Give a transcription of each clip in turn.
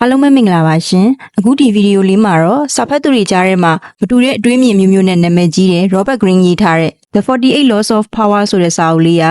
အားလုံးပဲမင်္ဂလာပါရှင်အခုဒီဗီဒီယိုလေးမှာတော့စာဖတ်သူတွေကြားထဲမှာမတူတဲ့အတွေးမြင်မျိုးမျိုးနဲ့နာမည်ကြီးတဲ့ Robert Greene ရေးထားတဲ့ The 48 Laws of Power ဆိုတဲ့စာအုပ်လေးရာ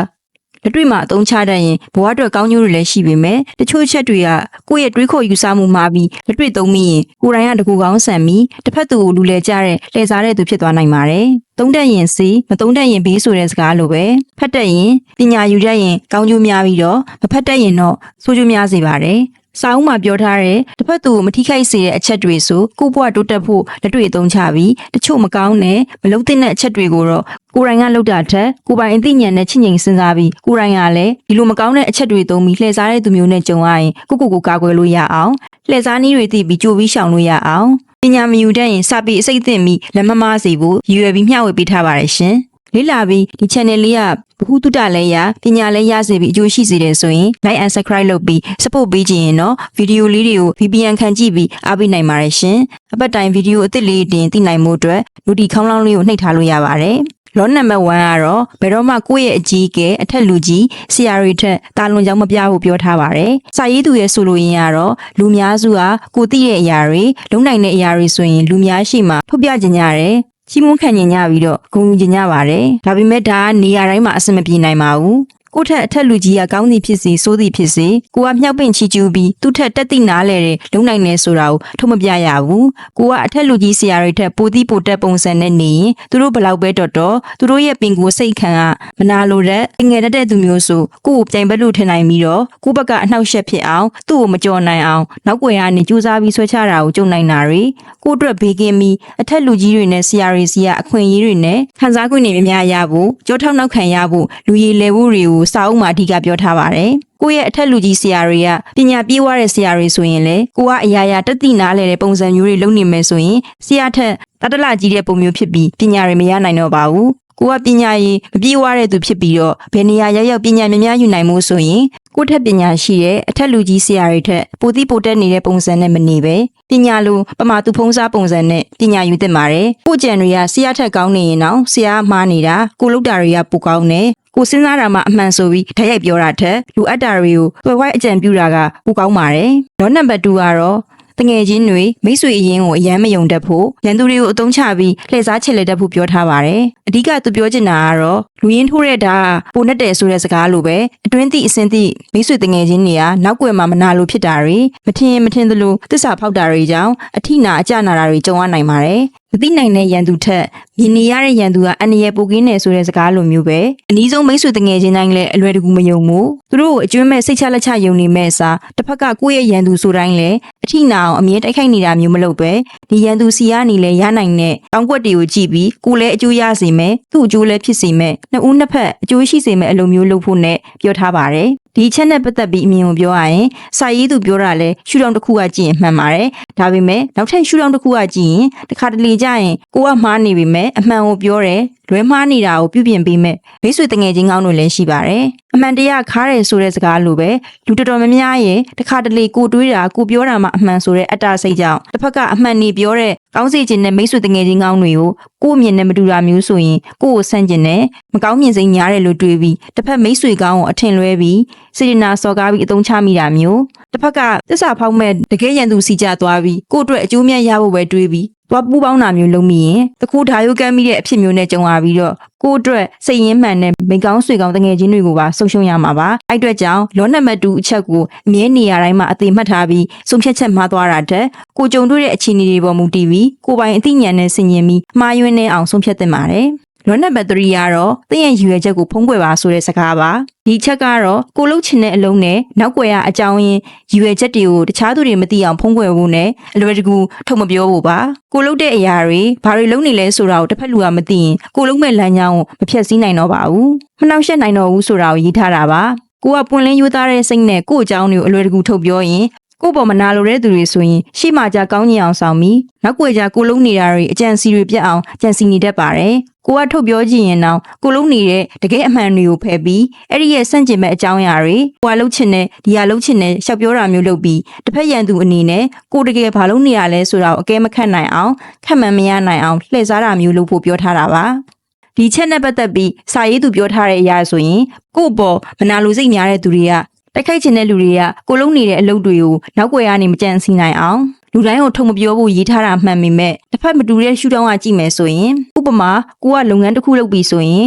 လက်တွေ့မှာအသုံးချတတ်ရင်ဘဝအတွက်ကောင်းကျိုးတွေလည်းရှိပေမဲ့တချို့ချက်တွေကကိုယ့်ရဲ့တွေးခေါ်ယူဆမှုမှာပြီးလက်တွေ့သုံးမိရင်ကိုယ်တိုင်ကတကူကောင်းဆန်ပြီးတစ်ဖက်သူကိုလူလဲကြတဲ့လှည့်စားတဲ့သူဖြစ်သွားနိုင်ပါတယ်သုံးတတ်ရင်စီမသုံးတတ်ရင်ဘေးဆိုတဲ့စကားလိုပဲဖတ်တတ်ရင်ပညာယူတတ်ရင်ကောင်းကျိုးများပြီးတော့မဖတ်တတ်ရင်တော့ဆိုးကျိုးများစေပါတယ် စာအုပ်မှာပြောထားတဲ့တစ်ဖက်သူကိုမထိခိုက်စေတဲ့အချက်တွေဆိုကိုယ့်ဘဝတိုးတက်ဖို့လက်တွေ့အသုံးချပြီးတချို့မကောင်းတဲ့မလုံတဲ့အချက်တွေကိုတော့ကိုယ်တိုင်ကလောက်တာထက်ကိုယ်ပိုင်အသိဉာဏ်နဲ့ချင့်ချိန်စဉ်းစားပြီးကိုယ်တိုင်ကလည်းဒီလိုမကောင်းတဲ့အချက်တွေသုံးပြီးလှည့်စားတဲ့သူမျိုးနဲ့ကြုံရရင်ကိုယ့်ကိုယ်ကိုကာကွယ်လို့ရအောင်လှည့်စားနည်းတွေသိပြီးကြိုပြီးရှောင်လို့ရအောင်ပညာမယူတတ်ရင်စပြီးအစိတ်အသင့်ပြီးလက်မမားစေဖို့ရည်ရွယ်ပြီးမျှဝေပေးထားပါတယ်ရှင် လေ့လာပြီးဒီ channel လေးကဘ ഹു တုတလည်းရပညာလည်းရစေပြီးအကျိုးရှိစေတယ်ဆိုရင် like and subscribe လုပ်ပြီး support ပေးကြရင်တော့ဗီဒီယိုလေးတွေကို VPN ခံကြည့်ပြီးအားပေးနိုင်ပါတယ်ရှင်အပတ်တိုင်းဗီဒီယိုအသစ်လေးတင်သိနိုင်မှုအတွက် notification ခေါင်းလောင်းလေးကိုနှိပ်ထားလို့ရပါတယ်လောနံပါတ်1ကတော့ဘယ်တော့မှကိုယ့်ရဲ့အကြီးကဲအထက်လူကြီးဆရာတွေထက်တာလွန်ကြောင်မပြဖို့ပြောထားပါတယ်။စာရေးသူရဲ့ဆိုလိုရင်းကတော့လူများစုဟာကိုသိတဲ့အရာတွေလုံနိုင်တဲ့အရာတွေဆိုရင်လူများရှိမှထုတ်ပြကြညာတယ်။ ချီးမွမ်းခံညင်ကြပြီးတော့ဂုဏ်ယူကြညာပါတယ်။ဒါပေမဲ့ဒါကနေရာတိုင်းမှာအဆင်မပြေနိုင်ပါဘူး။ ကိုယ့်ထက်အထက်လူကြီးကကောင်းသည်ဖြစ်စေဆိုးသည်ဖြစ်စေကိုကမြောက်ပင့်ချီကျူးပြီးသူ့ထက်တက်သိနာလဲတဲ့လုံနိုင်နေဆိုတာကိုထုတ်မပြရဘူးကိုကအထက်လူကြီးဆရာတွေထက်ပိုသီးပိုတက်ပုံစံနဲ့နေရင်သူတို့ဘလောက်ပဲတော်တော်သူတို့ရဲ့ပင်ကိုယ်စိတ်ခံကမနာလိုတဲ့ငယ်တတ်တဲ့သူမျိုးဆိုကိုကိုပြိုင်ဘက်လို့ထင်နိုင်ပြီးတော့ကိုဘက်ကအနှောက်အယှက်ဖြစ်အောင်သူ့ကိုမကြော်နိုင်အောင်နောက်ွယ်ကနေကြိုးစားပြီးဆွဲချတာကိုကြုံနိုင်တာတွေကိုအတွက်ဘေးကင်းပြီးအထက်လူကြီးတွေနဲ့ဆရာတွေစီကအခွင့်အရေးတွေနဲ့ခံစား권တွေများများရဖို့ကြောထောက်နောက်ခံရဖို့လူရည်လဲဖို့တွေကိုစာအုပ်မှာအဓိကပြောထားပါတယ်။ကိုယ့်ရဲ့အထက်လူကြီးဆရာတွေကပညာပြေးွားတဲ့ဆရာတွေဆိုရင်လေကိုကအရာရာတက်တိနားလဲတဲ့ပုံစံမျိုးတွေလုပ်နေမယ်ဆိုရင်ဆရာထက်တတလကြီးတဲ့ပုံမျိုးဖြစ်ပြီးပညာတွေမရနိုင်တော့ပါဘူး။ ကိုကပညာရေးမပြေးွားတဲ့သူဖြစ်ပြီးတော့ဘယ်နေရာရောက်ရောက်ပညာများများယူနိုင်မှုဆိုရင်ကိုယ့်ထက်ပညာရှိတဲ့အထက်လူကြီးဆရာတွေထက်ပိုတိပိုတက်နေတဲ့ပုံစံနဲ့မနေပဲပညာလိုပမာသူဖုံးစားပုံစံနဲ့ပညာယူသင့်ပါတယ်။ကိုကြံတွေကဆရာထက်ကောင်းနေရင်တော့ဆရာမှားနေတာကိုလုတ်တာတွေကပိုကောင်းတယ်ကိုစဉ်းစားတာမှအမှန်ဆိုပြီးဓာတ်ရိုက်ပြောတာထက်လူအပ်တာတွေကိုတွယ်ဝိုင်းအကြံပြုတာကပိုကောင်းပါတယ်။ဒေါ်နံပါတ်2ကတော့ တငယ်ချင်းတွေမိတ်ဆွေအရင်ကိုအယမ်းမယုံတတ်ဖို့ရန်သူတွေကိုအသုံးချပြီးလှည့်စားချစ်လက်တတ်ဖို့ပြောထားပါတယ်။အဓိကသူပြောချင်တာကတော့လူရင်းထိုးတဲ့ဓာတ်ပိုနဲ့တယ်ဆိုတဲ့စကားလိုပဲအတွင်းသည့်အစင်းသည့်မိတ်ဆွေတငယ်ချင်းတွေကနောက်ွယ်မှာမနာလိုဖြစ်တာတွေမထင်ရင်မထင်သလိုသစ္စာဖောက်တာတွေကြောင့်အထိနာအကျနာတာတွေကြုံရနိုင်ပါတယ်။မသိနိုင်တဲ့ရန်သူထက်မြင်နေရတဲ့ရန်သူကအန္တရာယ်ပိုကင်းတယ်ဆိုတဲ့စကားလိုမျိုးပဲအနည်းဆုံးမိတ်ဆွေတငယ်ချင်းတိုင်းလည်းအလွယ်တကူမယုံဘူးသူတို့ကိုအကျွမ်းမဲ့စိတ်ချလက်ချယုံနေမဲ့အစားတစ်ဖက်ကကိုယ့်ရဲ့ရန်သူဆိုတိုင်းလည်း အထိနာအောင်အမြဲတိုက်ခိုက်နေတာမျိုးမလုပ်ပဲဒီရန်သူစီကနေလည်းရနိုင်တဲ့တောင်းကွက်တွေကိုကြည့်ပြီးကိုယ်လည်းအကျိုးရစေမယ်သူ့အကျိုးလည်းဖြစ်စေမယ်နှစ်ဦးနှစ်ဖက်အကျိုးရှိစေမယ်အလိုမျိုးလုပ်ဖို့နဲ့ပြောထားပါတယ် ဒီချက်နဲ့ပတ်သက်ပြီးအမြင်ကိုပြောရရင်စာရေးသူပြောတာလဲရှူတောင်တစ်ခုကကြည့်ရင်မှန်ပါတယ်ဒါပေမဲ့နောက်ထပ်ရှူတောင်တစ်ခုကကြည့်ရင်တခါတလေကြရင်ကိုကမှားနေပြီမဲ့အမှန်ကိုပြောတယ်လွဲမှားနေတာကိုပြုပြင်ပေးမဲ့မိတ်ဆွေတငယ်ချင်းကောင်းတွေလည်းရှိပါတယ်အမှန်တရားခါးတယ်ဆိုတဲ့စကားလိုပဲလူတော်တော်များများရဲ့တခါတလေကိုတွေးတာကိုပြောတာမှအမှန်ဆိုတဲ့အတ္တစိတ်ကြောင့်တစ်ဖက်ကအမှန်နေပြောတဲ့ကောင်းစေခြင်းနဲ့မိတ်ဆွေတငယ်ချင်းကောင်းတွေကိုကိုယ့်အမြင်နဲ့မတူတာမျိုးဆိုရင်ကိုယ့်ကိုဆန့်ကျင်တဲ့မကောင်းမြင်စိတ်များတယ်လို့တွေးပြီးတစ်ဖက်မိတ်ဆွေကောင်းကိုအထင်လွဲပြီးစေတနာစော်ကားပြီးအသုံးချမိတာမျိုးတစ်ဖက်ကသစ္စာဖောက်မဲ့တကယ်ရန်သူစီကြသွားပြီးကိုယ့်အတွက်အကျိုးမြတ်ရဖို့ပဲတွေးပြီး သွားပူးပေါင်းတာမျိုးလုပ်မိရင်တခုဓာယုကမ်းမိတဲ့အဖြစ်မျိုးနဲ့ကြုံရပြီးတော့ကိုယ့်အတွက်စိတ်ရင်းမှန်တဲ့မိကောင်းဆွေကောင်းတငယ်ချင်းတွေကိုပါဆုံးရှုံးရမှာပါအဲ့အတွက်ကြောင့်လောနံပါတ်2အချက်ကိုအမြဲနေရာတိုင်းမှာအသေးမှတ်ထားပြီးဆုံးဖြတ်ချက်မှားသွားတာတဲ့ကိုကြုံတွေ့တဲ့အခြေအနေတွေပေါ်မူတည်ပြီးကိုပိုင်အသိဉာဏ်နဲ့ဆင်ခြင်ပြီးမှားယွင်းနေအောင်ဆုံးဖြတ်သင့်ပါတယ် လောနံပါတ်3ကတော့သင်ရဲ့ရည်ရွယ်ချက်ကိုဖုံးကွယ်ပါဆိုတဲ့စကားပါဒီချက်ကတော့ကိုလုတ်ချင်တဲ့အလုံးနဲ့နောက်ွယ်ရအကြောင်းရင်းရည်ရွယ်ချက်တွေကိုတခြားသူတွေမသိအောင်ဖုံးကွယ်ဖို့နဲ့အလွယ်တကူထုတ်မပြောဖို့ပါကိုလုတ်တဲ့အရာတွေဘာတွေလုပ်နေလဲဆိုတာကိုတစ်ဖက်လူကမသိရင်ကိုလုတ်မဲ့လမ်းကြောင်းကိုမဖြတ်စည်းနိုင်တော့ပါဘူးမနှောက်ယှက်နိုင်တော့ဘူးဆိုတာကိုရေးထားတာပါကိုကပွင့်လင်းယူသားတဲ့စိတ်နဲ့ကို့အကြောင်းတွေကိုအလွယ်တကူထုတ်ပြောရင် ကိုပေါ်မနာလိုတဲ့သူတွေဆိုရင်ရှေ့မှာကြကောင်းကြီးအောင်ဆောင်ပြီးနောက်ွယ်ကြကိုလုံးနေတာတွေအကြံစီတွေပြတ်အောင်ကြံစီနေတတ်ပါတယ်။ကိုကထုတ်ပြောကြည့်ရင်တော့ကိုလုံးနေတဲ့တကယ်အမှန်တွေကိုဖယ်ပြီးအဲ့ဒီရဲ့စန့်ကျင်မဲ့အကြောင်းအရာတွေကိုကလှုပ်ချင်တဲ့ဒီဟာလှုပ်ချင်တဲ့ရှောက်ပြောတာမျိုးလုပ်ပြီးတစ်ဖက်ရန်သူအနေနဲ့ကိုတကယ်ဘာလုပ်နေရလဲဆိုတာကိုအကဲမခတ်နိုင်အောင်ခက်မှန်မရနိုင်အောင်လှည့်စားတာမျိုးလုပ်ဖို့ပြောထားတာပါ။ဒီချက်နဲ့ပတ်သက်ပြီးစာရေးသူပြောထားတဲ့အရာဆိုရင်ကို့ပေါ်မနာလိုစိတ်များတဲ့သူတွေက တိုက်ခိုက်ခြင်းတဲ့လူတွေကကိုလုံးနေတဲ့အလုပ်တွေကိုနောက်ွယ်ကနေမကြံစီနိုင်အောင်လူတိုင်းကိုထုံမပြောဖို့ရေးထားတာမှန်ပေမဲ့တစ်ဖက်မတူတဲ့ရှုထောင့်ကကြည့်မယ်ဆိုရင်ဥပမာကိုကလုပ်ငန်းတစ်ခုလုပ်ပြီးဆိုရင်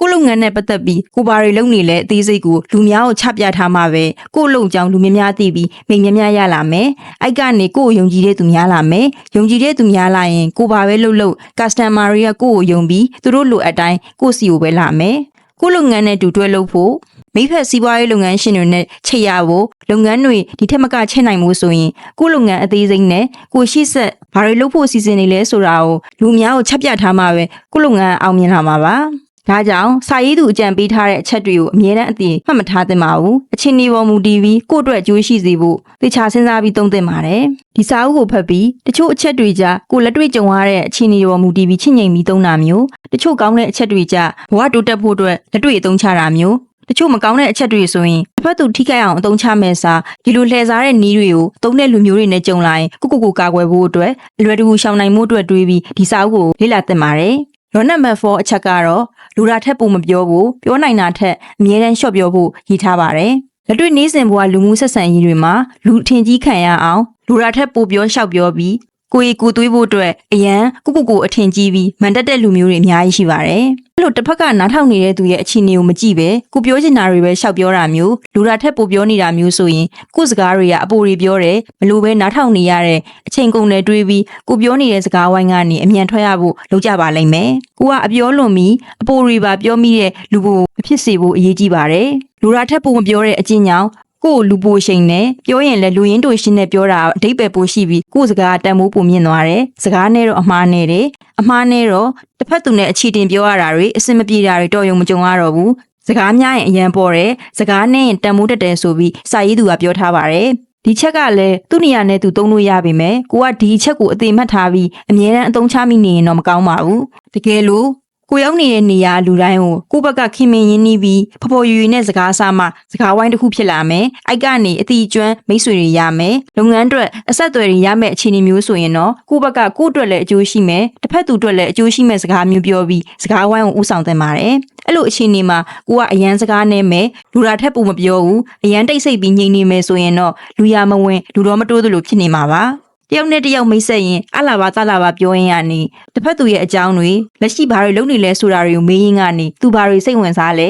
ကိုလုပ်ငန်းနဲ့ပတ်သက်ပြီးကိုဘာတွေလုပ်နေလဲအသေးစိတ်ကိုလူများကိုချပြထားမှပဲကိုလုံကြောင်လူများများသိပြီးမိန်များများရလာမယ်။အိုက်ကနေကိုကိုယုံကြည်တဲ့သူများလာမယ်။ယုံကြည်တဲ့သူများလာရင်ကိုဘာပဲလုပ်လို့ customer တွေကကိုကိုယုံပြီးသူတို့လိုအပ်တိုင်းကိုစီကိုပဲလာမယ်။ကိုလုပ်ငန်းနဲ့တူတွဲလုပ်ဖို့ မိဖက်စီးပွားရေးလုပ်ငန်းရှင်တွေနဲ့ချိတ်ရဖို့လုပ်ငန်းတွေဒီထက်မကချက်နိုင်မှုဆိုရင်ကိုလုပ်ငန်းအသေးစိတ်နဲ့ကိုရှိဆက်ဘာတွေလုပ်ဖို့စီစဉ်နေလဲဆိုတာကိုလူများကိုချက်ပြထားမှပဲကိုလုပ်ငန်းအောင်မြင်လာမှာပါဒါကြောင့်စာရေးသူအကြံပေးထားတဲ့အချက်တွေကိုအမြဲတမ်းအသိမှတ်မထားသင့်ပါဘူးအချင်းဒီပေါ်မူတည်ပြီးကိုယ့်အတွက်အကျိုးရှိစေဖို့သေချာစဉ်းစားပြီးသုံးသင့်ပါတယ်ဒီစာအုပ်ကိုဖတ်ပြီးတချို့အချက်တွေကြကိုလက်တွေ့ကြုံရတဲ့အချင်းဒီပေါ်မူတည်ပြီးချင့်ငိမ်ပြီးသုံးတာမျိုးတချို့ကောင်းတဲ့အချက်တွေကြဘဝတိုးတက်ဖို့အတွက်လက်တွေ့အသုံးချတာမျိုး တချို့မကောင်းတဲ့အချက်တွေဆိုရင်တစ်ဖက်သူထိခိုက်အောင်အသုံးချမဲ့စာဒီလိုလှည့်စားတဲ့နည်းတွေကိုသုံးတဲ့လူမျိုးတွေနဲ့ကြုံလာရင်ကိုကိုကိုကာကွယ်ဖို့အတွက်အလွယ်တကူရှောင်နိုင်မှုအတွက်တွေးပြီးဒီစာအုပ်ကိုလေ့လာသင့်ပါတယ်။ရောနံပါတ်4အချက်ကတော့လူရာထက်ပုံမပြောဘူးပြောနိုင်တာထက်အမြဲတမ်းလျှော့ပြောဖို့ရည်ထားပါတယ်။လက်တွေ့နေစဉ်ဘဝလူမှုဆက်ဆံရေးတွေမှာလူထင်ကြီးခံရအောင်လူရာထက်ပိုပြောလျှောက်ပြောပြီး ကိုရီကိုသွေးဖို့အတွက်အရန်ကိုကိုကိုအထင်ကြီးပြီးမန်တက်တဲ့လူမျိုးတွေအများကြီးရှိပါတယ်။အဲ့လိုတစ်ဖက်ကနားထောင်နေတဲ့သူရဲ့အခြေအနေကိုမကြည့်ပဲကိုပြောချင်တာတွေပဲရှောက်ပြောတာမျိုးလူရာထက်ပိုပြောနေတာမျိုးဆိုရင်ကိုစကားတွေကအပိုတွေပြောတယ်မလို့ပဲနားထောင်နေရတဲ့အချိန်ကုန်နဲ့တွေးပြီးကိုပြောနေတဲ့စကားဝိုင်းကနေအမြန်ထွက်ရဖို့လုပ်ကြပါလိမ့်မယ်။ကိုကအပြောလွန်ပြီးအပိုတွေပါပြောမိတဲ့လူကိုမဖြစ်စေဖို့အရေးကြီးပါတယ်။လူရာထက်ပိုမပြောတဲ့အချင်းကြောင့် ကို့လူပိုရှိန်နဲ့ပြောရင်လည်းလူရင်းတို့ရှင်းနဲ့ပြောတာအဓိပ္ပာယ်ပိုရှိပြီးကို့စကားတန်မိုးပုံမြင့်သွားတယ်စကားနဲ့တော့အမှားနဲ့တယ်အမှားနဲ့တော့တစ်ဖက်သူနဲ့အခြေတင်ပြောရတာတွေအဆင်မပြေတာတွေတော့ယုံမကြုံရတော့ဘူးစကားများရင်အရန်ပေါ်တယ်စကားနဲ့ရင်တန်မိုးတက်တယ်ဆိုပြီးစာရေးသူကပြောထားပါတယ်ဒီချက်ကလည်းသူ့နေရာနဲ့သူသုံးလို့ရပါမယ်။ကိုကဒီချက်ကိုအသေးမှတ်ထားပြီးအမြဲတမ်းအသုံးချမိနေရင်တော့မကောင်းပါဘူး။တကယ်လို့ ကိုရောက်နေတဲ့နေရာလူတိုင်းကိုကိုယ့်ဘက်ကခင်မင်ရင်းနှီးပြီးဖဖော်ရွရွနဲ့စကားစားမှစကားဝိုင်းတစ်ခုဖြစ်လာမယ်။အိုက်ကနေအတီကျွမ်းမိတ်ဆွေတွေရမယ်။လုပ်ငန်းအတွက်အဆက်အသွယ်တွေရမယ်အခြေအနေမျိုးဆိုရင်တော့ကိုယ့်ဘက်ကကိုယ့်အတွက်လည်းအကျိုးရှိမယ်။တစ်ဖက်သူအတွက်လည်းအကျိုးရှိမဲ့စကားမျိုးပြောပြီးစကားဝိုင်းကိုဥဆောင်သင့်ပါတယ်။အဲ့လိုအခြေအနေမှာကိုကအရန်စကားနဲ့မယ်လူရာထက်ပိုမပြောဘူး။အရန်တိတ်ဆိတ်ပြီးငြိမ်နေမယ်ဆိုရင်တော့လူရမဝင်လူတော်မတိုးသလိုဖြစ်နေမှာပါ။ တယောက်နဲ့တယောက်မိတ်ဆက်ရင်အလာပါသလာပါပြောရင်ကနေတစ်ဖက်သူရဲ့အကြောင်းတွေလက်ရှိဘာတွေလုပ်နေလဲဆိုတာတွေကိုမေးရင်ကနေသူဘာတွေစိတ်ဝင်စားလဲ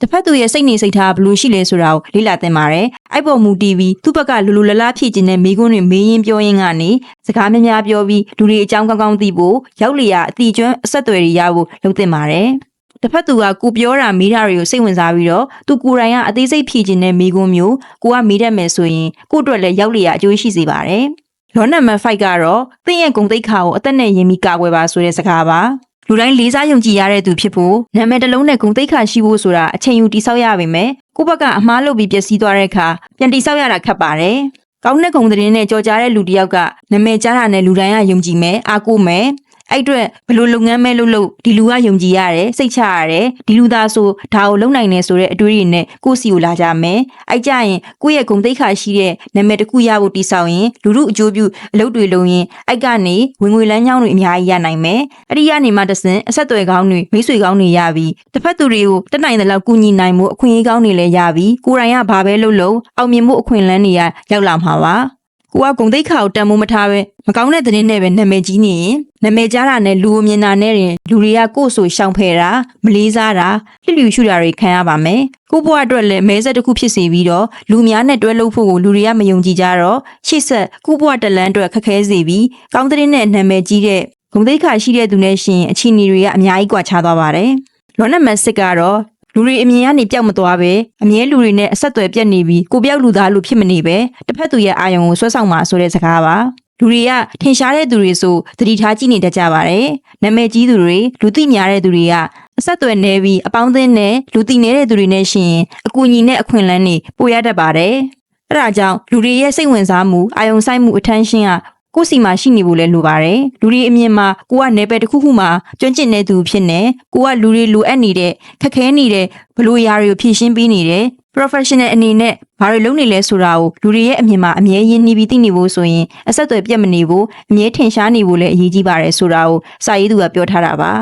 တစ်ဖက်သူရဲ့စိတ်နေစိတ်ထားဘယ်လိုရှိလဲဆိုတာကိုလေ့လာသင်ပါတယ်။အိုက်ပေါ်မူ TV သူ့ဘက်ကလူလူလလဖြည့်ခြင်းနဲ့မိကွန်းတွေမေးရင်ပြောရင်ကနေစကားများများပြောပြီးလူတွေအကြောင်းကောင်းကောင်းသိဖို့ရောက်လျာအတိကျွမ်းအဆက်အသွယ်တွေရဖို့လုပ်သင့်ပါတယ်။တစ်ဖက်သူကကိုပြောတာမေးတာတွေကိုစိတ်ဝင်စားပြီးတော့သူကိုယ်တိုင်ကအသေးစိတ်ဖြည့်ခြင်းနဲ့မိကွန်းမျိုးကိုကမေးတတ်မယ်ဆိုရင်ကို့အတွက်လည်းရောက်လျာအကျိုးရှိစေပါတယ်။ လောနံပါတ်5ကတော့သင်ရဲ့ဂုံတိတ်ခါကိုအသက်နဲ့ယဉ်ပြီးကာကွယ်ပါဆိုတဲ့စကားပါလူတိုင်းလေးစားယုံကြည်ရတဲ့သူဖြစ်ဖို့နာမည်တစ်လုံးနဲ့ဂုံတိတ်ခါရှိဖို့ဆိုတာအချိန်ယူတိဆောက်ရပါမယ်ကိုယ့်ဘက်ကအမှားလုပ်ပြီးပျက်စီးသွားတဲ့အခါပြန်တိဆောက်ရတာခက်ပါတယ်ကောင်းတဲ့ဂုံသတင်းနဲ့ကြော်ကြားတဲ့လူတစ်ယောက်ကနာမည်ကြားတာနဲ့လူတိုင်းကယုံကြည်မယ်အားကိုးမယ် အဲ့အတွက်ဘလို့လုပ်ငန်းမဲလုပ်လို့ဒီလူကယုံကြည်ရတယ်စိတ်ချရတယ်ဒီလူသားဆိုဒါကိုလုပ်နိုင်တယ်ဆိုတဲ့အတွေးတွေနဲ့ကိုယ့်စီကိုလာကြမယ်အဲ့ကြရင်ကိုယ့်ရဲ့ဂုံတိတ်ခါရှိတဲ့နာမည်တစ်ခုရဖို့တိဆောက်ရင်လူလူအကျိုးပြုအလုပ်တွေလုပ်ရင်အဲ့ကနေဝင်ငွေလမ်းကြောင်းတွေအများကြီးရနိုင်မယ်အဲ့ဒီကနေမှတဆင်အဆက်အသွယ်ကောင်းတွေမိတ်ဆွေကောင်းတွေရပြီးတစ်ဖက်သူတွေကိုတက်နိုင်တဲ့လောက်ကူညီနိုင်မှုအခွင့်အရေးကောင်းတွေလည်းရပြီးကိုယ်တိုင်ကဘာပဲလုပ်လို့အောင်မြင်မှုအခွင့်အလမ်းတွေကရောက်လာမှာပါ ကိုကဂုံတိတ်ခါကိုတန်မိုးမထားပဲမကောင်းတဲ့သတင်းနဲ့ပဲနာမည်ကြီးနေရင်နာမည်ကြားတာနဲ့လူအမြင်တာနဲ့ရင်လူတွေကကိုယ့်ဆိုရှောင်ဖယ်တာမလေးစားတာလှလျူရှုတာတွေခံရပါမယ်ကိုဘွားအတွက်လည်းမဲဆက်တစ်ခုဖြစ်စေပြီးတော့လူများနဲ့တွဲလုပ်ဖို့ကိုလူတွေကမယုံကြည်ကြတော့ရှေ့ဆက်ကိုဘွားတလန်းအတွက်ခက်ခဲစေပြီးကောင်းတဲ့နဲ့နာမည်ကြီးတဲ့ဂုံတိတ်ခါရှိတဲ့သူနဲ့ရှင်အချီနီတွေကအများကြီးကွာခြားသွားပါတယ်လောနံပါတ်6ကတော့ လူတွေအမြင်ကနေပျောက်မသွားပဲအမြဲလူတွေနဲ့အဆက်အသွယ်ပြတ်နေပြီးကိုပြောက်လူသားလူဖြစ်မနေပဲတစ်ဖက်သူရဲ့အာယုံကိုဆွဲဆောင်မှာဆိုတဲ့စကားပါလူတွေကထင်ရှားတဲ့သူတွေဆိုသတိထားကြည့်နေတတ်ကြပါတယ်။နာမည်ကြီးသူတွေလူသိများတဲ့သူတွေကအဆက်အသွယ်နေပြီးအပေါင်းအသင်းနဲ့လူသိနေတဲ့သူတွေနဲ့ရှင်အကူအညီနဲ့အခွင့်အလမ်းတွေပိုရတတ်ပါတယ်။အဲဒါကြောင့်လူတွေရဲ့စိတ်ဝင်စားမှုအာယုံဆိုင်မှု attention က ကိုယ့်စီမှာရှိနေဖို့လည်းလိုပါတယ်လူတွေအမြင်မှာကိုကနေပယ်တစ်ခုခုမှာကျွမ်းကျင်တဲ့သူဖြစ်နေကိုကလူတွေလိုအပ်နေတဲ့ခက်ခဲနေတဲ့ဘလို့ရာတွေကိုဖြည့်ရှင်းပေးနေတယ် professional အနေနဲ့ဘာတွေလုပ်နေလဲဆိုတာကိုလူတွေရဲ့အမြင်မှာအမြဲရင်းနှီးပြီးသိနေဖို့ဆိုရင်အဆက်အသွယ်ပြတ်မနေဖို့အမြဲထင်ရှားနေဖို့လည်းအရေးကြီးပါတယ်ဆိုတာကိုစာရေးသူကပြောထားတာပါ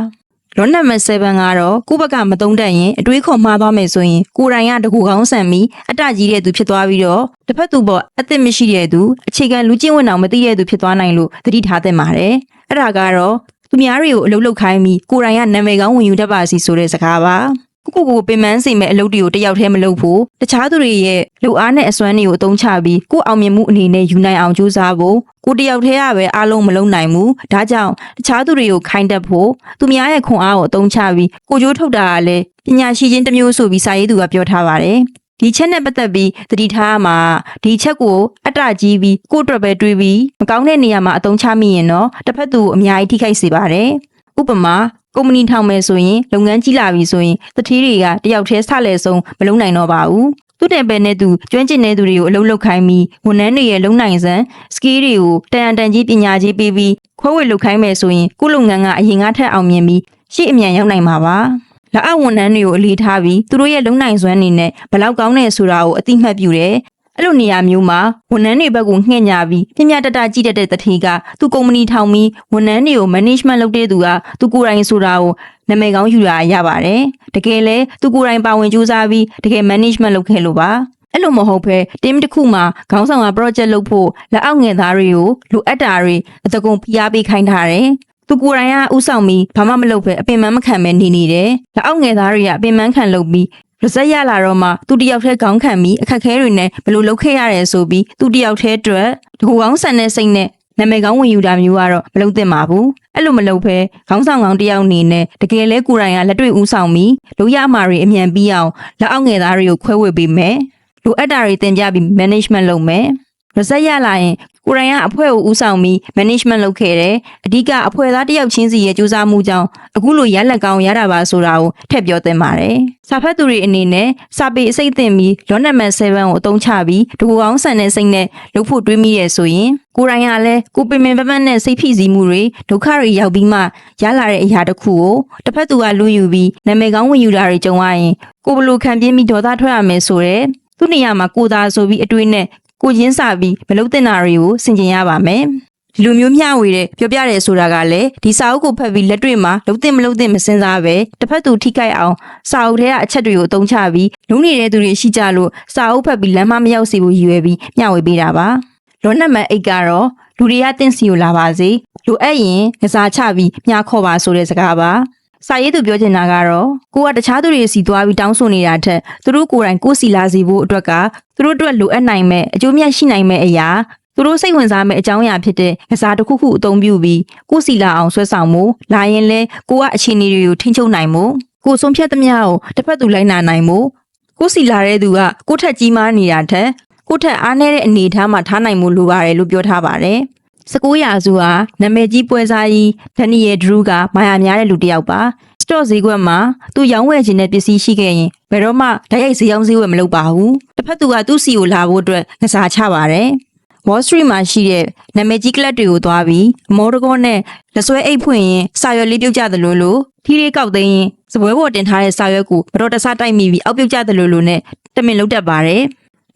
လောနံပါတ်7ကတော့ကိုယ့်ဘက်ကမတုံးတက်ရင်အတွေးခေါ်မှားသွားမယ်ဆိုရင်ကိုယ်တိုင်ကတကူကောင်းဆန်ပြီးအတကြီးတဲ့သူဖြစ်သွားပြီးတော့တစ်ဖက်သူပေါ်အသက်မရှိတဲ့သူအခြေခံလူချင်းဝင်အောင်မသိတဲ့သူဖြစ်သွားနိုင်လို့သတိထားသင့်ပါတယ်အဲ့ဒါကတော့သူများတွေကိုအလုပ်လုပ်ခိုင်းပြီးကိုယ်တိုင်ကနာမည်ကောင်းဝင်ယူတတ်ပါစီဆိုတဲ့စကားပါ ကိုကိုကိုပင်ပန်းစေမဲ့အလုပ်တွေကိုတယောက်တည်းမလုပ်ဖို့တခြားသူတွေရဲ့လူအားနဲ့အစွမ်းတွေကိုအသုံးချပြီးကိုအောင်မြင်မှုအနေနဲ့ယူနိုင်အောင်ကြိုးစားဖို့ကိုတယောက်တည်းကပဲအားလုံးမလုပ်နိုင်ဘူးဒါကြောင့်တခြားသူတွေကိုခိုင်းတတ်ဖို့သူများရဲ့ခွန်အားကိုအသုံးချပြီးကိုကြိုးထုတ်တာကလည်းပညာရှိချင်းတစ်မျိုးဆိုပြီးစာရေးသူကပြောထားပါတယ်ဒီချက်နဲ့ပတ်သက်ပြီးသတိထားရမှာဒီချက်ကိုအတ္တကြီးပြီးကိုယ့်အတွက်ပဲတွေးပြီးမကောင်းတဲ့နေရာမှာအသုံးချမိရင်တော့တစ်ဖက်သူကိုအများကြီးထိခိုက်စေပါတယ်ဥပမာ ကုမ္ပဏီထောင်မယ်ဆိုရင်လုပ်ငန်းကြီးလာပြီဆိုရင်တတိတွေကတယောက်တည်းဆလဲဆုံးမလုပ်နိုင်တော့ပါဘူးသူ့တယ်ပယ်နဲ့သူကျွမ်းကျင်တဲ့သူတွေကိုအလုပ်လုပ်ခိုင်းပြီးဝန်ထမ်းတွေရဲ့လုံနိုင်စံ skill တွေကိုတန်အတန်ကြီးပညာကြီးပေးပြီးခွဲဝေလုပ်ခိုင်းမယ်ဆိုရင်ကိုယ့်လုပ်ငန်းကအရင်ကထက်အောင်မြင်ပြီးရှေ့အမြန်ရောက်နိုင်မှာပါလက်အောက်ဝန်ထမ်းတွေကိုအလေးထားပြီးသူတို့ရဲ့လုံနိုင်စွမ်းနေနဲ့ဘယ်လောက်ကောင်းတယ်ဆိုတာကိုအတိမတ်ပြုတယ် အဲ့လိုနေရာမျိုးမှာဝန်ထမ်းတွေဘက်ကငှက်ညာပြီးပြင်းပြတတကြည့်တတ်တဲ့တတိကသူကုမ္ပဏီထောင်ပြီးဝန်ထမ်းတွေကို management လုပ်တဲ့သူကသူကိုယ်တိုင်ဆိုတာကိုနာမည်ကောင်းယူတာရပါတယ်တကယ်လဲသူကိုယ်တိုင်ပါဝင်ကြိုးစားပြီးတကယ် management လုပ်ခဲ့လို့ပါအဲ့လိုမဟုတ်ဘဲ team တစ်ခုမှာခေါင်းဆောင်က project လုပ်ဖို့လက်အောက်ငယ်သားတွေကိုလိုအပ်တာတွေအတကုံဖိအားပေးခိုင်းထားတယ်သူကိုယ်တိုင်ကဥဆောင်ပြီးဘာမှမလုပ်ပဲအပင်ပန်းမခံပဲနေနေတယ်လက်အောက်ငယ်သားတွေကအပင်ပန်းခံလုပ်ပြီး ရစက်ရလာတော့မှသူတယောက်တည်းခေါင်းခံပြီးအခက်ခဲတွေနဲ့ဘယ်လိုလုပ်ခဲ့ရတယ်ဆိုပြီးသူတယောက်တည်းအတွက်တကူကောင်းဆန်တဲ့စိတ်နဲ့နာမည်ကောင်းဝင်ယူတာမျိုးကတော့မလုပ်သင့်ပါဘူးအဲ့လိုမလုပ်ဘဲခေါင်းဆောင်ကောင်းတယောက်အနေနဲ့တကယ်လဲကိုယ်တိုင်ကလက်တွေ့ဦးဆောင်ပြီးလိုရမှာတွေအမြန်ပြီးအောင်လက်အောက်ငယ်သားတွေကိုခွဲဝေပေးမယ်လိုအပ်တာတွေတင်ပြပြီး management လုပ်မယ်ရစက်ရလာရင် ကိုယ်တိုင်ကအဖွဲ့ကိုဦးဆောင်ပြီး management လုပ်ခဲ့တယ်အဓိကအဖွဲ့သားတစ်ယောက်ချင်းစီရဲ့ကြိုးစားမှုကြောင့်အခုလိုရလက်ကောင်းရတာပါဆိုတာကိုထည့်ပြောသင့်ပါတယ်စာဖတ်သူတွေအနေနဲ့စာပေအစိတ်သင်ပြီးလောနံပါတ်7ကိုအသုံးချပြီးတကူကောင်းဆန်တဲ့စိတ်နဲ့လုပ်ဖို့တွေးမိရဆိုရင်ကိုယ်တိုင်ကလည်းကိုပင်ပင်ပန်းပန်းနဲ့စိတ်ဖိစီးမှုတွေဒုက္ခတွေရောက်ပြီးမှရလာတဲ့အရာတစ်ခုကိုတစ်ဖက်သူကလူယူပြီးနာမည်ကောင်းဝင်ယူတာတွေကြုံရရင်ကိုဘလို့ခံပြင်းပြီးဒေါသထွက်ရမယ်ဆိုတော့သူ့နေရာမှာကိုသာဆိုပြီးအတွေးနဲ့ ကိုရင်းစာပြီးမလုပ်တင်တာတွေကိုဆင်ခြင်ရပါမယ်ဒီလိုမျိုးမျှဝေတဲ့ပြောပြတယ်ဆိုတာကလည်းဒီစာအုပ်ကိုဖတ်ပြီးလက်တွေ့မှာလုံးတင်မလုံးတင်မစင်စားပဲတစ်ဖက်သူထိခိုက်အောင်စာအုပ်ထဲကအချက်တွေကိုအသုံးချပြီးလုံးနေတဲ့သူတွေရှိကြလို့စာအုပ်ဖတ်ပြီးလမ်းမမရောက်စေဖို့ရည်ရွယ်ပြီးမျှဝေပေးတာပါလောနံပါတ်8ကတော့လူတွေကတင့်စီကိုလာပါစေလိုအပ်ရင်ကစားချပြီးမျှခေါ်ပါဆိုတဲ့စကားပါ စာရေးသူပြောချင်တာကတော့ကိုကတခြားသူတွေစီသွားပြီးတောင်းဆိုနေတာထက်သူတို့ကိုယ်တိုင်ကိုယ်စီလာစီဖို့အတွက်ကသူတို့အတွက်လိုအပ်နိုင်မဲ့အကျိုးမြတ်ရှိနိုင်မဲ့အရာသူတို့စိတ်ဝင်စားမဲ့အကြောင်းအရာဖြစ်တဲ့ကစားတစ်ခုခုအသုံးပြုပြီးကိုယ်စီလာအောင်ဆွဲဆောင်မှုလာရင်လဲကိုကအခြေအနေတွေကိုထိန်းချုပ်နိုင်မှုကိုယ်ဆုံးဖြတ်သမျှကိုတစ်ဖက်သူလိုက်နာနိုင်မှုကိုယ်စီလာတဲ့သူကကိုယ့်ထက်ကြီးမားနေတာထက်ကိုယ့်ထက်အားနည်းတဲ့အနေအထားမှာထားနိုင်မှုလိုပါတယ်လို့ပြောထားပါတယ် 19ရာစုဟာနာမည်ကြီးပွဲစားကြီးဒန်နီယယ်ဒရူးကမာယာများတဲ့လူတစ်ယောက်ပါစတော့ဈေးကွက်မှာသူရောင်းဝယ်ခြင်းတဲ့ပစ္စည်းရှိခဲ့ရင်ဘယ်တော့မှဓာတ်ရိုက်ဈေးရောင်းဈေးဝယ်မလုပ်ပါဘူးတစ်ဖက်သူကသူ့စီကိုလာဖို့အတွက်ကစားချပါတယ် Wall Street မှာရှိတဲ့နာမည်ကြီးကလပ်တွေကိုသွားပြီးအမောတကောနဲ့လက်ဆွဲအိတ်ဖွင့်ရင်စာရွက်လေးပြုတ်ကြသလိုလိုထီးလေးကောက်သိမ်းရင်စပွဲပေါ်တင်ထားတဲ့စာရွက်ကိုဘတော်တဆတိုက်မိပြီးအောက်ပြုတ်ကြသလိုလိုနဲ့တမင်လုတ်တတ်ပါတယ်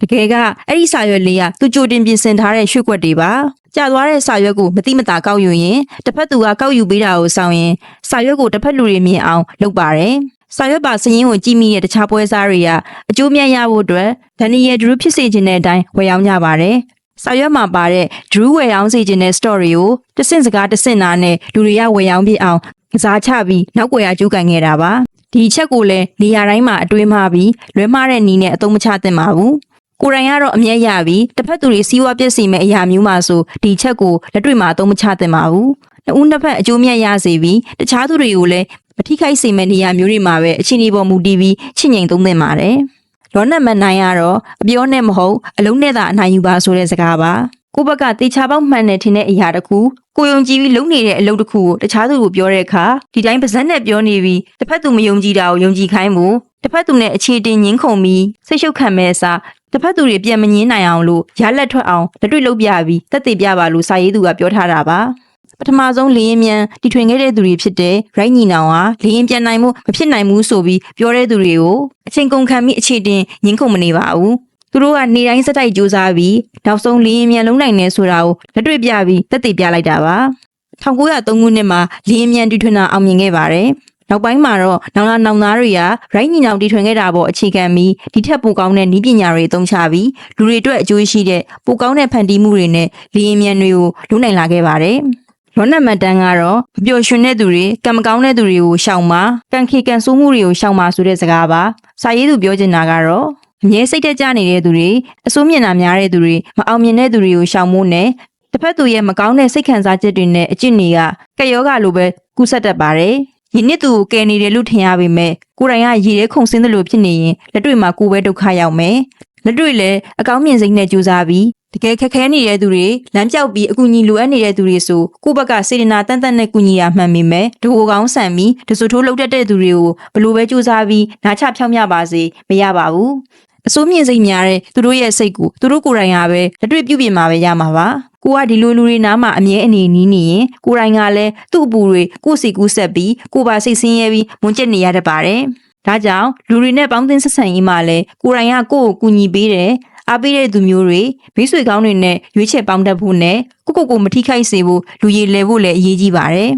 တကယ်ကအဲ့ဒီစာရွက်လေးကသူကြိုတင်ပြင်ဆင်ထားတဲ့ရွှေ့ကွက်တွေပါကြာသွားတဲ့စာရွက်ကိုမတိမတာကောက်ယူရင်တစ်ဖက်သူကကောက်ယူပေးတာကိုစောင့်ရင်စာရွက်ကိုတစ်ဖက်လူတွေမြင်အောင်လုပ်ပါတယ်စာရွက်ပါစရင်ကိုကြည့်မိတဲ့တခြားပွဲစားတွေကအကျိုးမြတ်ရဖို့အတွက်ဒန်နီယယ်ဒရူးဖြစ်စေခြင်းတဲ့အတိုင်းဝယ်ရောင်းကြပါတယ်စာရွက်မှာပါတဲ့ Drew ဝယ်ရောင်းစေခြင်းတဲ့ story ကိုတဆင့်စကားတဆင့်နာနဲ့လူတွေကဝယ်ရောင်းပြအောင်ကစားချပြီးနောက်ွယ်ရကျူးကန်ခဲ့တာပါဒီချက်ကိုလည်းနေရာတိုင်းမှာအတွေးမှားပြီးလွဲမှားတဲ့နီးနဲ့အသုံးမချသင့်ပါဘူး ကိုယ်တိုင်ကတော့အမျက်ရပြီးတစ်ဖက်သူတွေစီးပွားပြည့်စုံမဲ့အရာမျိုးမှဆိုဒီချက်ကိုလက်တွေ့မှာအသုံးမချသင့်ပါဘူးနှစ်ဦးနှစ်ဖက်အကျိုးမြတ်ရစေပြီးတခြားသူတွေကိုလည်းမထိခိုက်စေမဲ့နေရာမျိုးတွေမှာပဲအချင်းဒီပေါ်မူတည်ပြီးချင့်ငိမ်သုံးသင့်ပါတယ်လောနံမနိုင်ကတော့အပြောနဲ့မဟုတ်အလုံးနဲ့သာအနိုင်ယူပါဆိုတဲ့စကားပါကိုယ့်ဘက်ကတေချာပေါက်မှန်တယ်ထင်တဲ့အရာတစ်ခုကိုယုံကြည်ပြီးလုံနေတဲ့အလုပ်တစ်ခုကိုတခြားသူကိုပြောတဲ့အခါဒီတိုင်းပါဇက်နဲ့ပြောနေပြီးတစ်ဖက်သူမယုံကြည်တာကိုယုံကြည်ခိုင်းဖို့တစ်ဖက်သူနဲ့အခြေတင်ငင်းခုန်ပြီးစိတ်ရှုပ်ခံမဲ့အစား တစ်ဖက်သူတွေပြန်မငင်းနိုင်အောင်လို့ရလက်ထွက်အောင်လက်တွေ့လုပ်ပြပြီးတက်တည်ပြပါလို့စာရေးသူကပြောထားတာပါပထမဆုံးလေရင်မြန်တီထွင်ခဲ့တဲ့သူတွေဖြစ်တဲ့ရိုက်ညီနောင်ဟာလေရင်ပြန်နိုင်မှုမဖြစ်နိုင်ဘူးဆိုပြီးပြောတဲ့သူတွေကိုအချိန်ကုန်ခံပြီးအခြေတင်ငင်းခုန်မနေပါဘူးသူတို့ကနေတိုင်းစက်တိုက်ကြိုးစားပြီးနောက်ဆုံးလေရင်မြန်လုံးနိုင်နေဆိုတာကိုလက်တွေ့ပြပြီးတက်တည်ပြလိုက်တာပါ1903ခုနှစ်မှာလေရင်မြန်တီထွင်တာအောင်မြင်ခဲ့ပါတယ် နောက်ပိုင်းမှာတော့နောင်လာနောင်သားတွေကရိုင်းညီနောင်တီထွင်ခဲ့တာပေါ်အခြေခံပြီးဒီထက်ပိုကောင်းတဲ့နည်းပညာတွေအသုံးချပြီးလူတွေအတွက်အကျိုးရှိတဲ့ပိုကောင်းတဲ့ဖန်တီးမှုတွေနဲ့လေရင်မြန်တွေကိုလုပ်နိုင်လာခဲ့ပါတယ်။လွန်နံပါတ်တန်းကတော့မပျော်ရွှင်တဲ့သူတွေကံမကောင်းတဲ့သူတွေကိုရှောင်ပါကံခေကံဆိုးမှုတွေကိုရှောင်ပါဆိုတဲ့စကားပါ။စာရေးသူပြောချင်တာကတော့အမြဲစိတ်တက်ကြနေတဲ့သူတွေအစိုးမျက်နှာများတဲ့သူတွေမအောင်မြင်တဲ့သူတွေကိုရှောင်ဖို့နဲ့တစ်ဖက်သူရဲ့မကောင်းတဲ့စိတ်ခံစားချက်တွေနဲ့အကျင့်တွေကကက်ယောဂလိုပဲကူးဆက်တတ်ပါတယ်။ ယနေ့သူကိုကယ်နေတယ်လို့ထင်ရပေမဲ့ကိုယ်တိုင်ကရည်ရဲခုန်ဆင်းတယ်လို့ဖြစ်နေရင်လက်တွေ့မှာကိုယ်ပဲဒုက္ခရောက်မယ်။လက်တွေ့လည်းအကောင်းမြင်စိတ်နဲ့ကြိုးစားပြီးတကယ်ခက်ခဲနေတဲ့သူတွေလမ်းပြောက်ပြီးအကူအညီလိုအပ်နေတဲ့သူတွေဆိုကိုယ့်ဘက်ကစေတနာတန်တန်နဲ့ကူညီရမှန်မိမယ်။ဒိုကောင်းဆန်ပြီးတဆူထိုးလှုပ်တတ်တဲ့သူတွေကိုဘလို့ပဲကြိုးစားပြီးနားချဖြောင်းမြပါစေမရပါဘူး။အစိုးမြင့်စိတ်များတဲ့သူတို့ရဲ့စိတ်ကိုသူတို့ကိုယ်တိုင်ကပဲလက်တွေ့ပြုပြင်မှာပဲရမှာပါ ကိုကဒီလိုလူတွေနားမှာအမြဲအနေနီးနေရင်ကိုယ်တိုင်ကလည်းသူ့အပူတွေကိုယ်စီကူးဆက်ပြီးကိုယ်ပါစိတ်ဆင်းရဲပြီးမွန်ကျက်နေရတတ်ပါတယ်ဒါကြောင့်လူတွေနဲ့ပေါင်းသင်းဆက်ဆံရေးမှာလည်းကိုယ်တိုင်ကကိုယ့်ကိုကူညီပေးတယ်အားပေးတဲ့သူမျိုးတွေမိတ်ဆွေကောင်းတွေနဲ့ရွေးချယ်ပေါင်းတတ်ဖို့နဲ့ကိုကိုကိုမထိခိုက်စေဖို့လူရည်လဲဖို့လည်းအရေးကြီးပါတယ်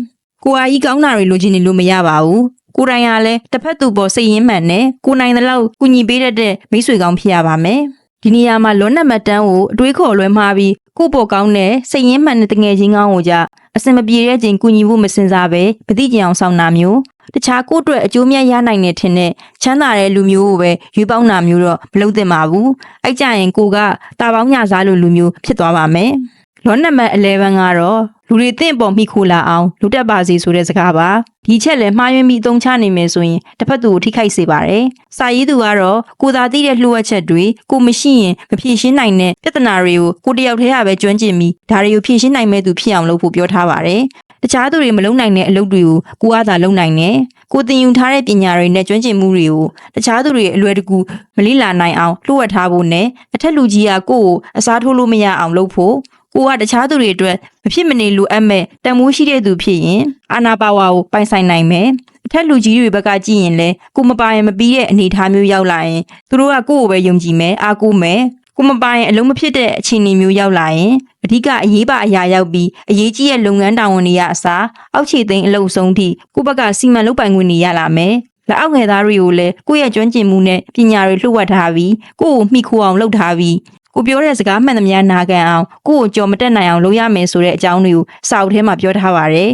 ကိုအားကြီးကောင်းတာတွေလိုချင်နေလို့မရပါဘူးကိုယ်တိုင်ကလည်းတစ်ဖက်သူပေါ်စိတ်ရင်းမှန်နဲ့ကိုယ်နိုင်တဲ့လောက်ကူညီပေးတတ်တဲ့မိတ်ဆွေကောင်းဖြစ်ရပါမယ်။ဒီနေရာမှာလွန်နံပါတ်တန်းကိုအတွေးခေါ်လွဲမှားပြီး ကိုယ့်ပေါ်ကောင်းတဲ့စိတ်ရင်းမှန်တဲ့တငယ်ချင်းကောင်းကိုကြအစင်မပြေတဲ့ချိန်ကူညီဖို့မစင်စားပဲမသိကြအောင်ဆောင်တာမျိုးတခြားကိုယ့်အတွက်အကျိုးမြတ်ရနိုင်တဲ့ထင်တဲ့ချမ်းသာတဲ့လူမျိုးကိုပဲရွေးပေါင်းတာမျိုးတော့မလုပ်သင့်ပါဘူး။အဲ့ကြရင်ကိုကတာပေါင်းညစားလိုလူမျိုးဖြစ်သွားပါမယ်။ လောနံပါတ်11ကတော့လူတွေတင့်ပေါ်မိခိုလာအောင်လူတက်ပါစေဆိုတဲ့စကားပါဒီချက်လည်းမှားယွင်းပြီးအသုံးချနေမယ်ဆိုရင်တစ်ဖက်သူကိုထိခိုက်စေပါတယ်စာရေးသူကတော့ကိုသာသိတဲ့လှုပ်ဝက်ချက်တွေကိုမရှိရင်မဖြေရှင်းနိုင်တဲ့ပြဿနာတွေကိုကိုတယောက်တည်းကပဲကျွမ်းကျင်ပြီးဒါတွေကိုဖြေရှင်းနိုင်မဲ့သူဖြစ်အောင်လုပ်ဖို့ပြောထားပါတယ်တခြားသူတွေမလုပ်နိုင်တဲ့အလုပ်တွေကိုကိုအားသာလုပ်နိုင်တယ်ကိုတင်ယူထားတဲ့ပညာတွေနဲ့ကျွမ်းကျင်မှုတွေကိုတခြားသူတွေအလွယ်တကူမလိလာနိုင်အောင်လှုပ်ဝက်ထားဖို့နဲ့အထက်လူကြီးကကိုယ့်ကိုအစားထိုးလို့မရအောင်လုပ်ဖို့ ကိုကတခြားသူတွေအတွက်မဖြစ်မနေလိုအပ်မဲ့တန်မိုးရှိတဲ့သူဖြစ်ရင်အာနာပါဝါကိုပိုင်ဆိုင်နိုင်မယ်အထက်လူကြီးတွေဘက်ကကြည့်ရင်လဲကိုမပိုင်ရင်မပြီးတဲ့အနေအထားမျိုးရောက်လာရင်သူတို့ကကိုယ့်ကိုပဲယုံကြည်မယ်အားကိုးမယ်ကိုမပိုင်ရင်အလုံးမဖြစ်တဲ့အခြေအနေမျိုးရောက်လာရင်အဓိကအရေးပါအရာရောက်ပြီးအရေးကြီးတဲ့လုပ်ငန်းတာဝန်တွေကအစားအောက်ခြေသိမ်းအလုပ်ဆုံးထိကိုယ့်ဘက်ကစီမံလုပ်ပိုင်ခွင့်တွေရလာမယ်လက်အောက်ငယ်သားတွေကိုလည်းကိုယ့်ရဲ့ကျွမ်းကျင်မှုနဲ့ပညာတွေလှုပ်ဝက်ထားပြီးကိုယ့်ကိုမှီခိုအောင်လုပ်ထားပြီး ကိုပြောတဲ့စကားမှန်သမျှနာခံအောင်ကိုယ့်ကိုကြော်မတက်နိုင်အောင်လုပ်ရမယ်ဆိုတဲ့အကြောင်းတွေကိုစာအုပ်ထဲမှာပြောထားပါတယ်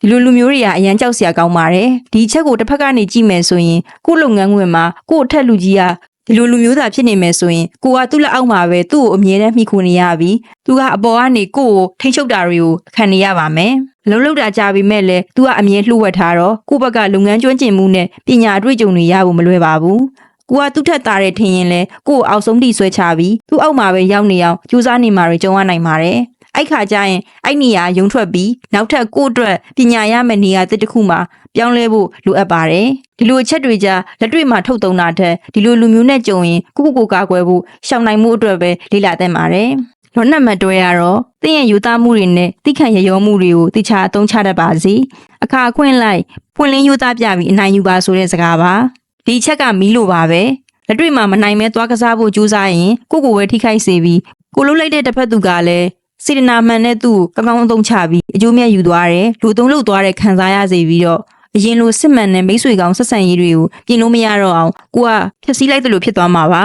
ဒီလိုလူမျိုးတွေကအရန်ကြောက်စရာကောင်းပါတယ်ဒီအချက်ကိုတစ်ဖက်ကနေကြည့်မယ်ဆိုရင်ကိုယ့်လုပ်ငန်းခွင်မှာကိုယ့်အထက်လူကြီးကဒီလိုလူမျိုးသားဖြစ်နေမယ်ဆိုရင်ကိုကသူ့လက်အောက်မှာပဲသူ့ကိုအမြဲတမ်းမှီခိုနေရပြီးသူကအပေါ်ကနေကိုယ့်ကိုထိမ့်ချုပ်တာတွေကိုခံနေရပါမယ်အလုံးလုံးတာကြပြီမဲ့လဲသူကအမြဲလှုပ်ဝက်ထားတော့ကိုယ့်ဘက်ကလုပ်ငန်းကျွမ်းကျင်မှုနဲ့ပညာအတွေ့အကြုံတွေရဖို့မလွယ်ပါဘူး ကိုကသူ့ထက်သားတဲ့ထင်ရင်လဲကို့ကိုအောက်ဆုံးထိဆွဲချပြီးသူ့အောက်မှာပဲရောက်နေအောင်ကြိုးစားနေမှာတွေကြုံရနိုင်ပါတယ်။အဲ့ခါကျရင်အဲ့နေရာရုံထွက်ပြီးနောက်ထပ်ကို့အတွက်ပညာရမယ့်နေရာတစ်တစ်ခုမှာပြောင်းလဲဖို့လိုအပ်ပါတယ်။ဒီလိုအချက်တွေကြလက်တွေ့မှာထုတ်သုံးတာထက်ဒီလိုလူမျိုးနဲ့ကြုံရင်ကိုယ့်ကိုယ်ကိုကာကွယ်ဖို့ရှောင်နိုင်မှုအတွက်ပဲလေ့လာသင့်ပါတယ်။လောနံပါတ်တွဲကတော့တင်းရဲ့ယူသားမှုတွေနဲ့တိခန့်ရရောမှုတွေကိုတိချာအသုံးချတတ်ပါစေ။အခါအခွင့်လိုက်ပွင့်လင်းယူသားပြပြီးအနိုင်ယူပါဆိုတဲ့စကားပါ။ ဒီအချက်ကမီးလိုပါပဲလက်တွေ့မှာမနိုင်မဲသွားကစားဖို့ကြိုးစားရင်ကိုကိုယ်ကိုပဲထိခိုက်စေပြီးကိုလုံးလိုက်တဲ့တစ်ဖက်သူကလည်းစေတနာမှန်တဲ့သူကိုကောင်းကောင်းအသုံးချပြီးအကျိုးမြတ်ယူသွားတယ်လူသုံးလုပ်သွားတဲ့ခံစားရစေပြီးတော့အရင်လိုစစ်မှန်တဲ့မိတ်ဆွေကောင်းဆက်ဆံရေးတွေကိုပြင်လို့မရတော့အောင်ကိုကဖျက်ဆီးလိုက်တယ်လို့ဖြစ်သွားမှာပါ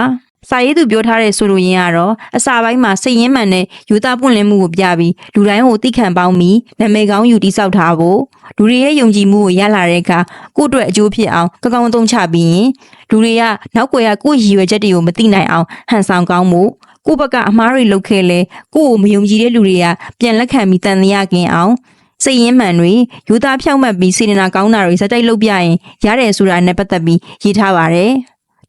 စာရေးသူပြောထားတဲ့ဆိုလိုရင်းကတော့အစာပိုင်းမှာစိတ်ရင်းမှန်တဲ့ယူသားပွင့်လင်းမှုကိုပြပြီးလူတိုင်းကိုသိခံပေါင်းပြီးနာမည်ကောင်းယူတိစောက်ထားဖို့လူတွေရဲ့ယုံကြည်မှုကိုရလာတဲ့အခါကိုယ့်အတွက်အကျိုးဖြစ်အောင်ကောင်းကောင်းအသုံးချပြီးရင်လူတွေကနောက်ွယ်ကကိုယ့်ရည်ရွယ်ချက်တွေကိုမသိနိုင်အောင်ဟန်ဆောင်ကောင်းမှုကိုယ့်ဘက်ကအမားတွေလုပ်ခဲ့လဲကိုယ့်ကိုမယုံကြည်တဲ့လူတွေကပြန်လက်ခံပြီးတန်တရားကင်းအောင်စိတ်ရင်းမှန်တွေယူသားဖြောက်မှတ်ပြီးစေတနာကောင်းတာတွေစက်တိုက်လုပ်ပြရင်ရတယ်ဆိုတာနဲ့ပတ်သက်ပြီးရေးထားပါတယ်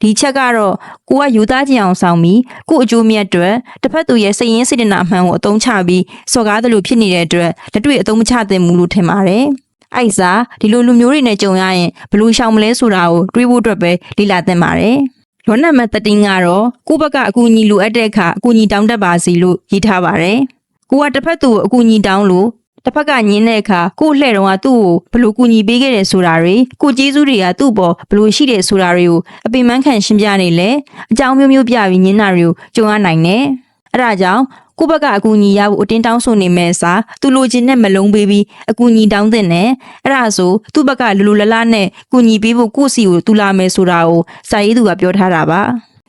ဒီချက်ကတော့ကိုကယူသားကြင်အောင်ဆောင်ပြီးကို့အကျိုးမြတ်အတွက်တစ်ဖက်သူရဲ့စိတ်ရင်းစေတနာအမှန်ကိုအသုံးချပြီးစော်ကားသလိုဖြစ်နေတဲ့အတွက်လက်တွေ့အသုံးမချသင့်ဘူးလို့ထင်ပါတယ်။အဲ့စားဒီလိုလူမျိုးတွေနဲ့ကြုံရရင်ဘယ်လိုရှောင်မလဲဆိုတာကိုတွေးဖို့အတွက်ပဲလေ့လာသင့်ပါတယ်။လောနံပါတ်13ကတော့ကိုယ့်ဘက်ကအကူအညီလိုအပ်တဲ့အခါအကူအညီတောင်းတတ်ပါစီလို့ရေးထားပါတယ်။ကိုကတစ်ဖက်သူကိုအကူအညီတောင်းလို့ တစ်ဖက်ကညင်းတဲ့အခါကို့လှဲ့တော့ကသူ့ကိုဘယ်လိုကူညီပေးခဲ့တယ်ဆိုတာတွေကိုကျေးဇူးတွေကသူ့ပေါ်ဘယ်လိုရှိတယ်ဆိုတာတွေကိုအပင်ပန်းခံရှင်းပြနေလေအကြောင်းမျိုးမျိုးပြပြီးညင်းတာတွေကိုကြုံရနိုင်တယ်။အဲဒါကြောင့်ကိုယ့်ဘက်ကအကူအညီရဖို့အတင်းတောင်းဆိုနေမဲ့အစားသူလိုချင်တဲ့မလုံးပေးပြီးအကူအညီတောင်းတဲ့နဲ့အဲ့ဒါဆိုသူ့ဘက်ကလူလူလလနဲ့ကူညီပေးဖို့ကိုယ့်စီကိုတူလာမယ်ဆိုတာကိုစာရေးသူကပြောထားတာပါ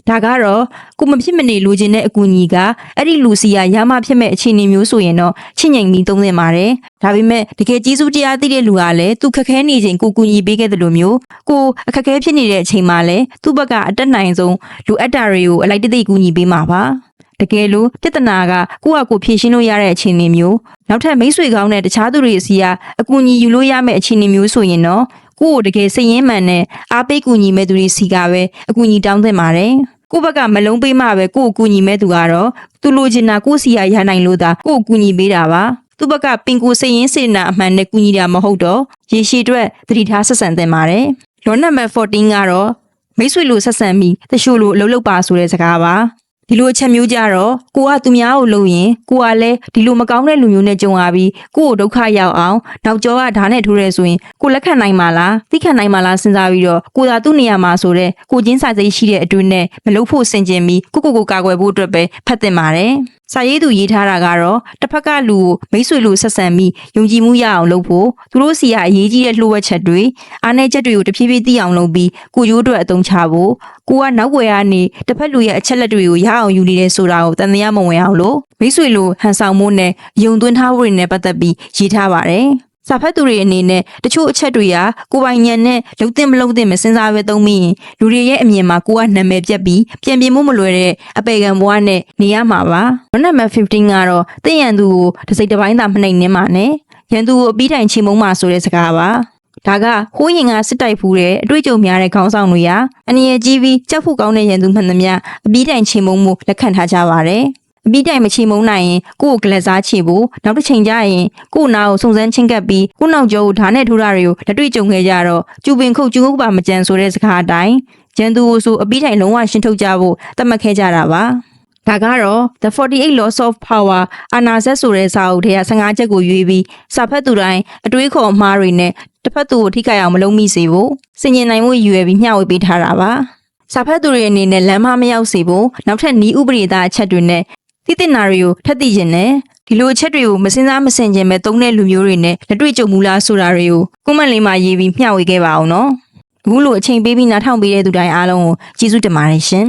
ဒါကတော့ကိုမဖြစ်မနေလိုချင်တဲ့အကူအညီကအဲ့ဒီလူစီကရမဖြစ်မဲ့အခြေအနေမျိုးဆိုရင်တော့ချင့်ငိမ်ပြီးသုံးသင့်ပါတယ်ဒါပေမဲ့တကယ်ကြီးစုတရားသိတဲ့လူကလည်းသူခက်ခဲနေချိန်ကိုကူညီပေးခဲ့တယ်လို့မျိုးကိုအခက်အခဲဖြစ်နေတဲ့အချိန်မှာလည်းသူ့ဘက်ကအတက်နိုင်ဆုံးလူအပ်တာတွေကိုအလိုက်တသိကူညီပေးမှာပါတကယ်လို့ပြဿနာကကိုယ့်အကိုဖြေရှင်းလို့ရတဲ့အခြေအနေမျိုးနောက်ထပ်မိတ်ဆွေကောင်းတဲ့တခြားသူတွေစီကအကူအညီယူလို့ရမယ့်အခြေအနေမျိုးဆိုရင်တော့ကိုယ့်ကိုတကယ်စိတ်ရင်းမှန်နဲ့အားပေးကူညီမဲ့သူတွေစီကပဲအကူအညီတောင်းသင့်ပါတယ် ကိုယ့်ဘက်ကမလုံးပေးမှပဲကိုယ့်ကိုကူညီမဲ့သူကတော့သူလိုချင်တာကိုယ့်စီကရနိုင်လို့သာကိုယ့်ကိုကူညီပေးတာပါသူ့ဘက်ကပင်ကိုစိတ်ရင်းစေတနာအမှန်နဲ့ကူညီတာမဟုတ်တော့ရေရှည်အတွက်သတိထားဆက်ဆံသင့်ပါတယ်လောနံပါတ်14ကတော့မိတ်ဆွေလိုဆက်ဆံပြီးတချို့လိုအလုပ်လုပ်ပါဆိုတဲ့စကားပါ ဒီလိုအချက်မျိုးကြတော့ကိုကသူများကိုလုပ်ရင်ကိုကလည်းဒီလိုမကောင်းတဲ့လူမျိုးနဲ့ကြုံရပြီးကိုကိုဒုက္ခရောက်အောင်နောက်ကျောကဓာတ်နဲ့ထိုးရဲဆိုရင်ကိုလက်ခံနိုင်မှာလားသိခံနိုင်မှာလားစဉ်းစားပြီးတော့ကိုသာသူ့နေရာမှာဆိုတဲ့ကိုချင်းစာစိတ်ရှိတဲ့အတွင်းနဲ့မလုပ်ဖို့စင်ကြင်ပြီးကိုကိုကိုကာကွယ်ဖို့အတွက်ပဲဖတ်တင်ပါတယ် စာရေးသူရေးထားတာကတော့တစ်ဖက်ကလူကိုမိတ်ဆွေလိုဆက်ဆံပြီးယုံကြည်မှုရအောင်လုပ်ဖို့သူတို့စီကအရေးကြီးတဲ့လှုပ်ဝက်ချက်တွေအားနည်းချက်တွေကိုတဖြည်းဖြည်းသိအောင်လုပ်ပြီးကိုရိုးအတွက်အသုံးချဖို့ကိုကနောက်ွယ်ကနေတစ်ဖက်လူရဲ့အချက်လက်တွေကိုရအောင်ယူနေတယ်ဆိုတာကိုတန်တရားမဝင်အောင်လို့မိတ်ဆွေလိုဟန်ဆောင်မှုနဲ့ယုံသွင်းထားဖို့တွေနဲ့ပတ်သက်ပြီးရေးထားပါတယ်။ စာဖတ်သူတွေအနေနဲ့တချို့အချက်တွေကကိုယ်ပိုင်ဉာဏ်နဲ့လုံသင့်မလုံသင့်မစဉ်းစားပဲသုံးမိရင်လူတွေရဲ့အမြင်မှာကိုကနာမည်ပြက်ပြီးပြန်ပြင်းမှုမလွယ်တဲ့အပေကံဘွားနဲ့နေရမှာပါ။နံပါတ်15ကတော့တင့်ရန်သူကိုတစ်စိတ်တစ်ပိုင်းသာမနှိမ်နှင်းပါနဲ့။ရန်သူကိုအပြီးတိုင်ချေမုန်းပါဆိုတဲ့စကားပါ။ဒါကဟိုးရင်ကစစ်တိုက်ဖူးတဲ့အတွေ့အကြုံများတဲ့ခေါင်းဆောင်တွေဟာအနေရကြီးပြီးကြောက်ဖို့ကောင်းတဲ့ရန်သူမှန်သမျှအပြီးတိုင်ချိန်မုံမှုလက်ခံထားကြပါတယ်။ အပြီးတိုင်မချိန်မုံနိုင်ရင်ကိုယ့်ကိုကလစားချေဖို့နောက်တစ်ချိန်ကျရင်ကိုယ့်နာကိုစုံစမ်းချင်းကပ်ပြီးကိုယ့်နောက်ကျောကိုဓာတ်နဲ့ထိုးတာတွေကိုလက်တွေ့ကြုံခဲ့ကြတော့ကျူပင်ခုတ်ကျူငုပ်ပါမကြံဆိုတဲ့စကားအတိုင်းရန်သူကိုဆိုအပြီးတိုင်လုံးဝရှင်းထုတ်ကြဖို့သတ်မှတ်ခဲ့ကြတာပါ။ဒါကတော့ The 48 Laws of Power အာနာဇက်ဆိုတဲ့စာအုပ်ထဲက15ချက်ကိုရွေးပြီးစာဖတ်သူတိုင်းအတွေးခေါ်အမှားတွေနဲ့တစ်ဖက်သူကိုထိခိုက်အောင်မလုပ်မိစေဖို့စင်ញင်နိုင်မှုရည်ရွယ်ပြီးမျှဝေပေးထားတာပါစာဖတ်သူတွေအနေနဲ့လမ်းမမရောက်စေဖို့နောက်ထပ်နီးဥပဒေသားအချက်တွေနဲ့ သိသိနာတွေကိုထပ်သိခြင်းနဲ့ဒီလိုအချက်တွေကိုမစင်စားမစင်ခြင်းပဲသုံးတဲ့လူမျိုးတွေနဲ့လက်တွေ့ကြုံမူလားဆိုတာတွေကိုကွန်မန့်လေးမှာရေးပြီးမျှဝေခဲ့ပါအောင်နော်အခုလိုအချိန်ပေးပြီးနားထောင်ပေးတဲ့သူတိုင်းအားလုံးကိုကျေးဇူးတင်ပါတယ်ရှင်